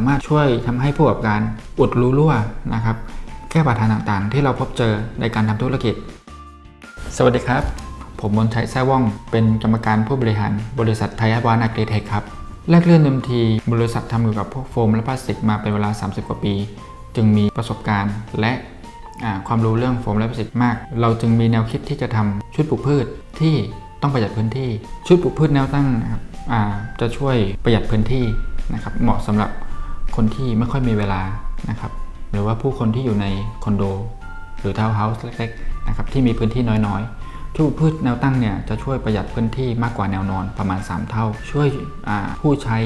ามารถช่วยทำให้ผู้ประกอบการอุดรูรั่วนะครับแก้ปัญหาต่างๆ ที่เราพบเจอในการทำธุรกิจ สวัสดีครับ ผมมนชัยแซ่ว่อง เป็นกรรมการผู้บริหารบริษัทไทยวานาเกรเทคครับแรกเริ่มเดิมทีบริษัททำเกี่ยวกับพวกโฟมและพลาสติกมาเป็นเวลา 30 กว่าปี จึงมีประสบการณ์และความรู้เรื่องโฟมและพลาสติกมาก เราจึงมีแนวคิดที่จะทำชุดปลูกพืชที่ต้องประหยัดพื้นที่ ชุดปลูกพืชแนวตั้งนะครับจะช่วยประหยัดพื้นที่นะครับเหมาะสำหรับ คนที่ไม่ค่อยมีเวลานะครับ หรือว่าผู้คนที่อยู่ในคอนโด หรือทาวน์เฮาส์เล็กๆนะครับที่มีพื้นที่น้อยๆชุดปลูพืชแนวตั้งเนี่ยจะช่วยประหยัดพื้นที่มากกว่าแนวนอนประมาณ 3 เท่า ช่วยผู้ใช้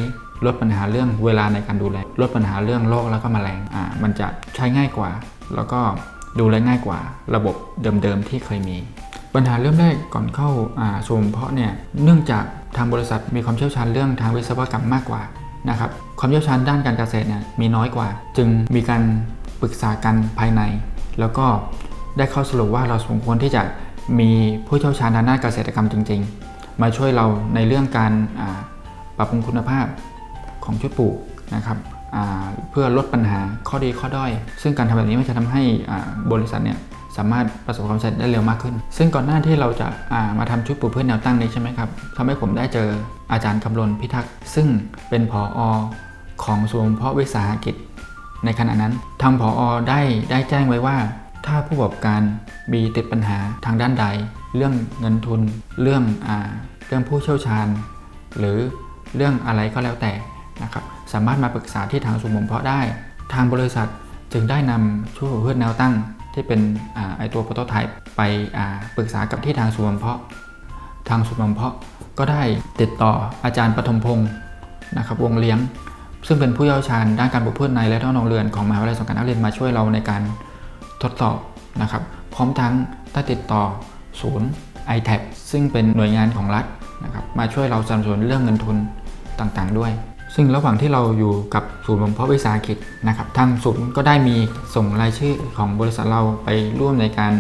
ลดปัญหาเรื่องเวลาในการดูแล ลดปัญหาเรื่องโรคแล้วก็แมลงอ่ามันจะใช้ง่ายกว่า แล้วก็ดูแลง่ายกว่า ระบบเดิมๆที่เคยมี ปัญหาเริ่มแรกก่อนเข้าอ่าส่วนเพาะเนี่ยเนื่องจากทางบริษัทมีความเชี่ยวชาญเรื่องทางวิศวกรรมมากกว่า นะครับความเชี่ยวชาญด้านการเกษตรเนี่ยมีน้อยกว่า จึงมีการปรึกษากันภายใน แล้วก็ได้เข้าสรุปว่าเราสมควรที่จะมีผู้เชี่ยวชาญทางด้านเกษตรกรรมจริง ๆ มาช่วยเราในเรื่องการปรับปรุงคุณภาพของชุดปลูกนะครับเพื่อลดปัญหาข้อดีข้อด้อย ซึ่งการทำแบบนี้มันจะทำให้บริษัทเนี่ย สามารถประสบความสำเร็จได้เร็วมากขึ้น ซึ่งก่อนหน้าที่เราจะามาทำชุดปลูกพืชแนวตั้งนี้ใช่ไหมครับทำให้ผมได้เจออาจารย์คำลนพิทักษ์ซึ่งเป็นผออของศูนย์เพาะวิสาหกิจ ในขณะนั้นทางผออได้ได้แจ้งไว้ว่า ถ้าผู้ประกอบการมีติดปัญหาทางด้านใด เรื่องเงินทุน เรื่องอเรื่องผู้เชี่ยวชาญ หรือเรื่องอะไรก็แล้วแต่นะครับสามารถมาปรึกษาที่ทางศูนย์บ่มเพาะได้ ทางบริษัทจึงได้นำชุดปลูกพืชแนวตั้ง ที่เป็นอไอตัวโปรโตไทป์ไปปรึกษากับที่ทางศูนย์บ่มเพาะ ทางศูนย์บ่มเพาะก็ได้ติดต่ออาจารย์ปฐมพงศ์นะครับวงเลี้ยง ซึ่งเป็นผู้เชี่ยวชาญด้านการปลูกพืชในและท่อนองเรือนของมหาวิทยาลัยสงขลานักเรียนมาช่วยเราในการทดสอบนะครับ พร้อมทั้งได้ติดต่อศูนย์ i t a c ซึ่งเป็นหน่วยงานของรัฐนะครับมาช่วยเราสนับสนุนเรื่องเงินทุนต่างๆด้วย ซึ่งระหว่างที่เราอยู่กับศูนย์บ่มเพาะวิสาหกิจนะครับทางศูนย์ก็ได้มีส่งรายชื่อของบริษัทเราไปร่วมในการ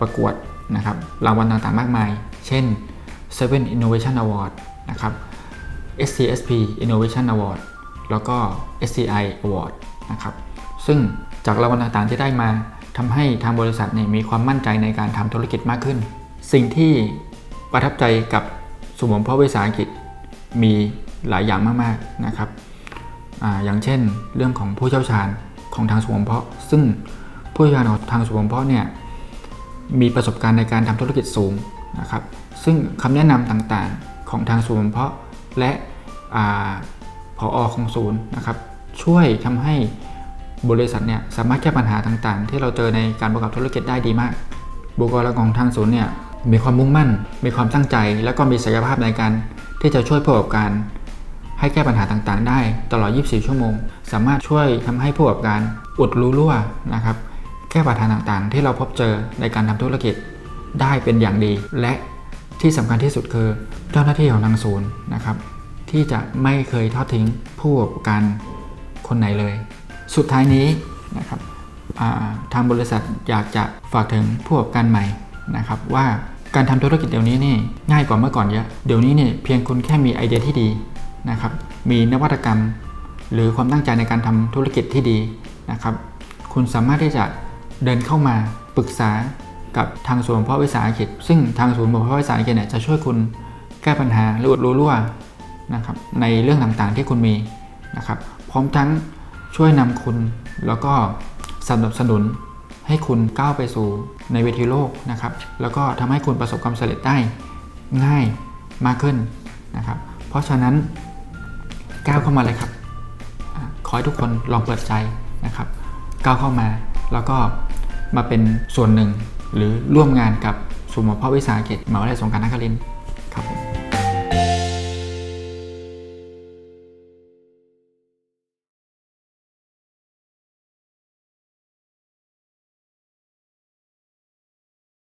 ประกวดนะครับรางวัลต่างๆมากมาย เช่น Seven Innovation Award นะครับ SCSP Innovation Award แล้วก็ SCI Award นะครับซึ่งจากรางวัลต่างๆที่ได้มาทำให้ทางบริษัทเนี่ยมีความมั่นใจในการทำธุรกิจมากขึ้น สิ่งที่ประทับใจกับสมุนเพาะวิสาหกิจมี หลายอย่างมากๆนะครับออย่างเช่น เรื่องของผู้เชี่ยวชาญของทางสมุนเพาะ ซึ่งผู้เชี่ยวชาญของทางสมุนเพาะเนี่ยมีประสบการณ์ในการทำธุรกิจสูงนะครับซึ่งคำแนะนำต่างๆของทางศูนเพาะและผออของศูนย์นะครับช่วยทำให้บริษัทเนี่ยสามารถแก้ปัญหาต่างๆ ที่เราเจอในการประกอบธุรกิจได้ดีมาก บุคลากรของทางศูนย์เนี่ยมีความมุ่งมั่น มีความตั้งใจ และก็มีศักยภาพในการที่จะช่วยผู้ประกอบการ ให้แก้ปัญหาต่างๆ ได้ตลอด 24 ชั่วโมง สามารถช่วยทำให้ผู้ประกอบการอุดรูรั่วนะครับ แก้ปัญหาต่างๆ ที่เราพบเจอในการทำธุรกิจได้เป็นอย่างดี และที่สำคัญที่สุดคือ เจ้าหน้าที่ของทางศูนย์นะครับ ที่จะไม่เคยทอดทิ้งผู้ประกอบการคนไหนเลย สุดท้ายนี้นะครับทางบริษัทอยากจะฝากถึงผู้ประกอบการใหม่นะครับว่าการทำธุรกิจเดี๋ยวนี้นี่ง่ายกว่าเมื่อก่อนเยอะ เดี๋ยวนี้เนี่ยเพียงคุณแค่มีไอเดียที่ดี นะครับมีนวัตกรรม หรือความตั้งใจในการทำธุรกิจที่ดีนะครับ คุณสามารถที่จะเดินเข้ามาปรึกษากับทางศูนย์บ่มเพาะวิสาหกิจ ซึ่งทางศูนย์บ่มเพาะวิสาหกิจเนี่ยจะช่วยคุณแก้ปัญหาหรืออุดรูรั่วนะครับในเรื่องต่างๆที่คุณมีนะครับ พร้อมทั้งช่วยนำคุณแล้วก็สนับสนุนให้คุณก้าวไปสู่ในเวทีโลกนะครับ แล้วก็ทำให้คุณประสบความสำเร็จได้ง่ายมากขึ้นนะครับ เพราะฉะนั้น ก้าวเข้ามาเลยครับอขอให้ทุกคนลองเปิดใจนะครับ ก้าวเข้ามาแล้วก็มาเป็นส่วนหนึ่งหรือร่วมงานกับศูนย์หมพ่อวิสาหกิจมหาวิทยาลัยสงขลานครินทร์ครับผม